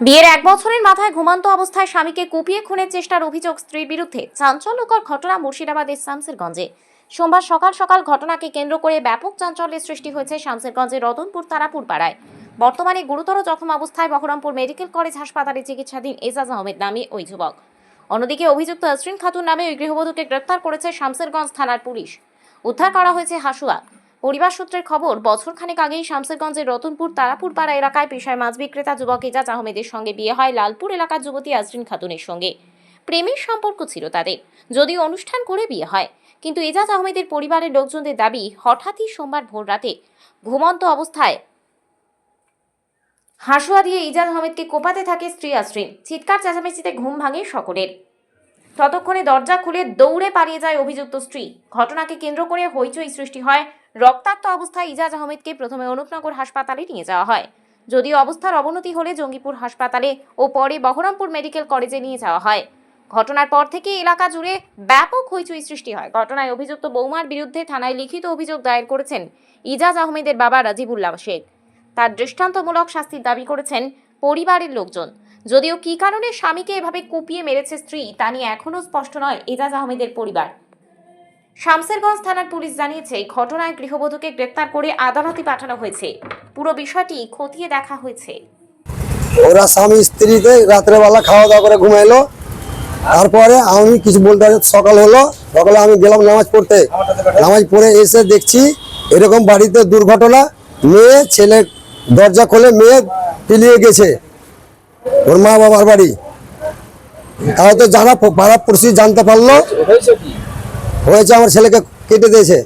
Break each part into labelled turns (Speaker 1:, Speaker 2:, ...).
Speaker 1: বিয়ের এক বছরের মাথায় ঘুমান্ত অবস্থায় স্বামীকে কুপিয়ে খুনের চেষ্টার অভিযোগ স্ত্রীর বিরুদ্ধে চাঞ্চল্যকর ঘটনা মুর্শিদাবাদের শামসেরগঞ্জে। সোমবার সকাল সকাল ঘটনাকে কেন্দ্র করে ব্যাপক চাঞ্চল্যের সৃষ্টি হয়েছে শামসেরগঞ্জের রতনপুর তারাপুর পাড়ায় বর্তমানে গুরুতর জখম অবস্থায় বহরমপুর মেডিকেল কলেজ হাসপাতালে চিকিৎসাধীন এজাজ আহমেদ নামে ওই যুবক। অন্যদিকে অভিযুক্ত আসরিন খাতুন নামে ওই গৃহবধূকে গ্রেপ্তার করেছে শামসেরগঞ্জ থানার পুলিশ। উদ্ধার করা হয়েছে হাসুয়া। পরিবার সূত্রের খবর, বছরখানেক আগেই শামসেরগঞ্জের রতনপুর তারাপুর পাড়া এলাকায় পেশায় মাছ বিক্রেতা, যুবক এজাজ আহমেদের সঙ্গে বিয়ে হয় লালপুর এলাকার যুবতী আজরিন খাতুনের সঙ্গে। প্রেমের সম্পর্ক ছিল তাদের, যদিও অনুষ্ঠান করে বিয়ে হয়। কিন্তু এজাজ আহমেদের পরিবারের লোকজনদের দাবি, হঠাৎই সোমবার ভোর রাতে ঘুমন্ত অবস্থায় হাসুয়া দিয়ে ইজাজ আহমেদকে কোপাতে থাকে স্ত্রী আশ্রিন চিৎকার চেঁচামেচিতে ঘুম ভাঙে সকলের। ততক্ষণে দরজা খুলে দৌড়ে পালিয়ে যায় অভিযুক্ত স্ত্রী। ঘটনাকে কেন্দ্র করে হইচই সৃষ্টি হয় রক্তাক্ত অবস্থায় ইজাজ আহমেদকে প্রথমে অনুপনগর হাসপাতালে নিয়ে যাওয়া হয়। যদিও অবস্থার অবনতি হলে জঙ্গিপুর হাসপাতালে ও পরে বহরমপুর মেডিকেল কলেজে নিয়ে যাওয়া হয়। ঘটনার পর থেকে এলাকা জুড়ে ব্যাপক হইচই সৃষ্টি হয়। ঘটনায় অভিযুক্ত বৌমার বিরুদ্ধে থানায় লিখিত অভিযোগ দায়ের করেছেন ইজাজ আহমেদের বাবা রাজিবুল্লাহ শেখ। তার দৃষ্টান্তমূলক শাস্তির দাবি করেছেন পরিবারের লোকজন। যদিও কী কারণে স্বামীকে এভাবে কুপিয়ে মেরেছে স্ত্রী, তা নিয়ে এখনও স্পষ্ট নয় এজাজ আহমেদের পরিবার। শামসেরগঞ্জ থানার পুলিশ জানিয়েছে ঘটনায় গৃহবধূকে গ্রেপ্তার করে আদালতে পাঠানো হয়েছে। পুরো বিষয়টি খতিয়ে দেখা হয়েছে।
Speaker 2: ওরা স্বামী স্ত্রীতে রাত্রেবেলা খাওয়া দাওয়া করে ঘুমাইলো। তারপরে আমি কিছু বলতে সকাল হলো। সকালে আমি গেলাম নামাজ পড়তে। নামাজ পড়ে এসে দেখছি এরকম বাড়িতে দুর্ঘটনা। মেয়ে, ছেলে দরজা খুলে মেয়ে পিলিয়ে গেছে। ওর মা বাবার বাড়ি। তাও তো জানা পাড়া পড়শি জানতে পারল।
Speaker 3: হয়েছে
Speaker 2: আমার ছেলেকে কেটে দিয়েছে।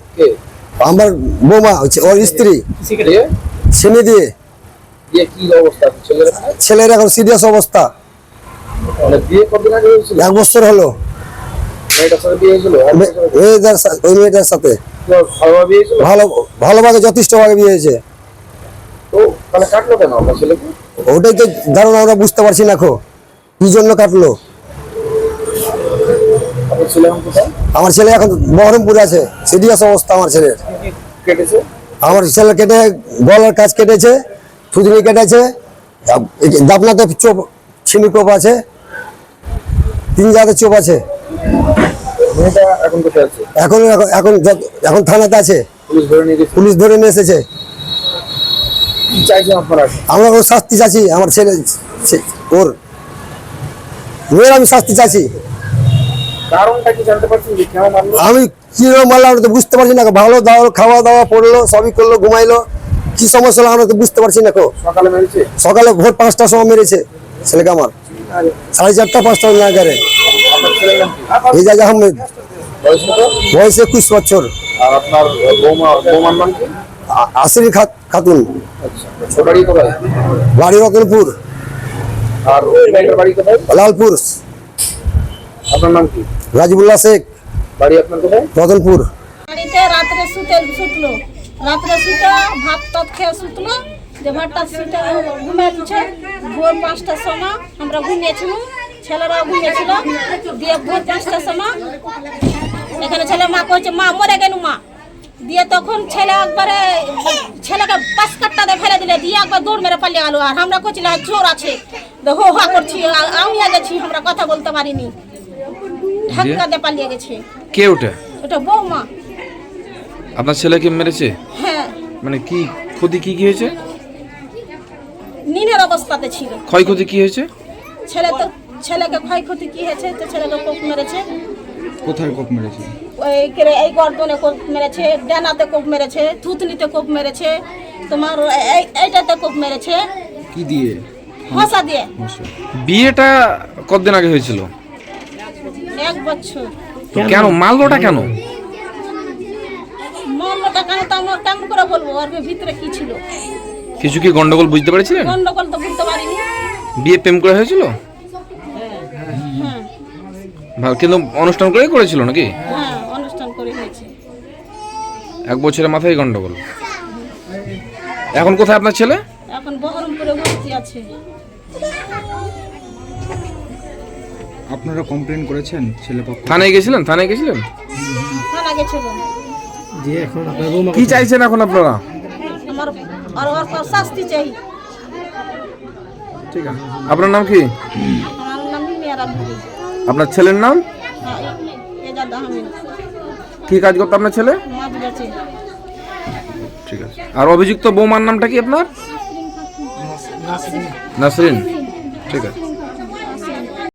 Speaker 2: আমার বৌমা হচ্ছে ওর স্ত্রী।
Speaker 3: দিয়ে?
Speaker 2: দিয়ে।
Speaker 3: ছেলের
Speaker 2: এখন সিরিয়াস অবস্থা।
Speaker 3: মানে
Speaker 2: এক বছর হলো। ওই মেয়েটার সাথে? ভালো ভালোভাবে যথেষ্টভাবে বিয়ে হয়েছে। ওটাই তো ধারণা আমরা বুঝতে পারছি না খো কি জন্য কাটলো? আমার ছেলে এখন বহরমপুরে আছে। সিরিয়াস অবস্থা আমার ছেলের। আমার ছেলে কেটে গলার কাজ কেটেছে থুতনি কেটেছে দাপনাতে চোপ ছিমি কোপ আছে তিন জাতের চোপ আছে।
Speaker 3: এখন
Speaker 2: এখন এখন- এখন যত- এখন থানাতে আছে।
Speaker 3: পুলিশ ধরে নিয়ে
Speaker 2: এসেছে। আমরা ওর শাস্তি চাচ্ছি আমার ছেলে ওর। মেয়ের আমি শাস্তি চাচ্ছি আমি কীরকম মারলাম আমরা তো বুঝতে পারছি না। ভালো দাওয়া খাওয়া দাওয়া পড়ল সবই করল ঘুমাইলো। কি সমস্যা আমরা তো বুঝতে পারছি না
Speaker 3: সকালে
Speaker 2: সকালে ভোর পাঁচটার সময় মেরেছে ছেলেকে আমার। সাড়ে চারটা পাঁচটা না করে
Speaker 3: আপনার ছেলের নাম কি
Speaker 2: এজাজ আহমেদ
Speaker 3: বয়স
Speaker 2: একুশ বছর। আসির খাতুন।
Speaker 3: আচ্ছা বাড়ি
Speaker 2: রতনপুর লালপুর।
Speaker 3: আপনার নাম কি?
Speaker 2: রাজিবুল্লাহ শেখ।
Speaker 3: বাড়ি আপনার কোথায়?
Speaker 2: রতনপুর।
Speaker 4: বাড়িতে রাত্রে শুতে শুতলো। রাত্রে শুতে ভাত টাত খেয়ে শুতলো। যে ভাতটা শুতে ভোর পাঁচটার সময় আমরা ঘুমিয়েছিলাম। ছেলেরা ঘুমিয়েছিল। দিয়ে ভোর পাঁচটার সময় এখানে ছেলে মা কইছে মা মরে গেল মা। দিয়ে তখন ছেলে একবারে ছেলেকে পাঁচ কাটটাতে ফেলে দিলে। দিয়ে একবার দৌড় মেরে পালিয়ে গেল। আর আমরা কইছিলাম চোর আছে। তো হো হা করছি। আ- আমিও গেছি আমরা কথা বলতে পারিনি। ঢাকাতে পালিয়ে গেছে।
Speaker 5: কে ওটা?
Speaker 4: এটা বৌমা।
Speaker 5: আপনার ছেলেকে মেরেছে?
Speaker 4: হ্যাঁ।
Speaker 5: মানে কি ক্ষতি কি কি হয়েছে?
Speaker 4: নিনের অবস্থাতে ছিল।
Speaker 5: ক্ষয়ক্ষতি কি হয়েছে?
Speaker 4: ছেলে তো ছেলেকে ক্ষয়ক্ষতি কি হয়েছে? তো ছেলেকে কোপ মেরেছে।
Speaker 5: কোথায় কোপ মেরেছে?
Speaker 4: কেরে- এই গর্দনে কোপ মেরেছে ডানাতে কোপ মেরেছে থুতনিতে কোপ মেরেছে তোমার এই- এইটাতে কোপ মেরেছে।
Speaker 5: কি দিয়ে?
Speaker 4: হসা দিয়ে।
Speaker 5: বিয়েটা কতদিন আগে হয়েছিল?
Speaker 4: এক বছর।
Speaker 5: তো কেন? মারলোটা কেন?
Speaker 4: মরলোটা কেন? তো আমরা কেমন করে বলব? ওর ভিতরে কি ছিল?
Speaker 5: কিছু কি গন্ডগোল বুঝতে পেরেছিলেন?
Speaker 4: গন্ডগোল তো বুঝতে পারিনি।
Speaker 5: বিয়ে প্রেম করে হয়েছিল?
Speaker 4: হ্যাঁ
Speaker 5: ভালো কিন্তু অনুষ্ঠান করে করেছিল নাকি?
Speaker 4: হ্যাঁ অনুষ্ঠান করে হয়েছে।
Speaker 5: এক বছরের মাথায় গন্ডগোল। এখন কোথায় আপনার ছেলে?
Speaker 4: এখন বহরমপুরে ভর্তি আছে।
Speaker 6: আপনারা কমপ্লেন করেছেন ছেলেপক্ষ
Speaker 5: থানায় গেছিলেন? থানায় গেছিলেন?
Speaker 4: থানা গেছিল।
Speaker 5: কি চাইছেন এখন আপনারা?
Speaker 4: আমার আর ওর শাস্তি চাই।
Speaker 5: ঠিক আছে। আপনার নাম কি?
Speaker 4: আমার নাম মেয়েরা ভাবি
Speaker 5: আপনার ছেলের নাম?
Speaker 4: আহমেদ।
Speaker 5: কি কাজ করতো আপনার ছেলে? ঠিক আছে। আর অভিযুক্ত বৌমার নামটা কি আপনার? নাসরিন। ঠিক আছে।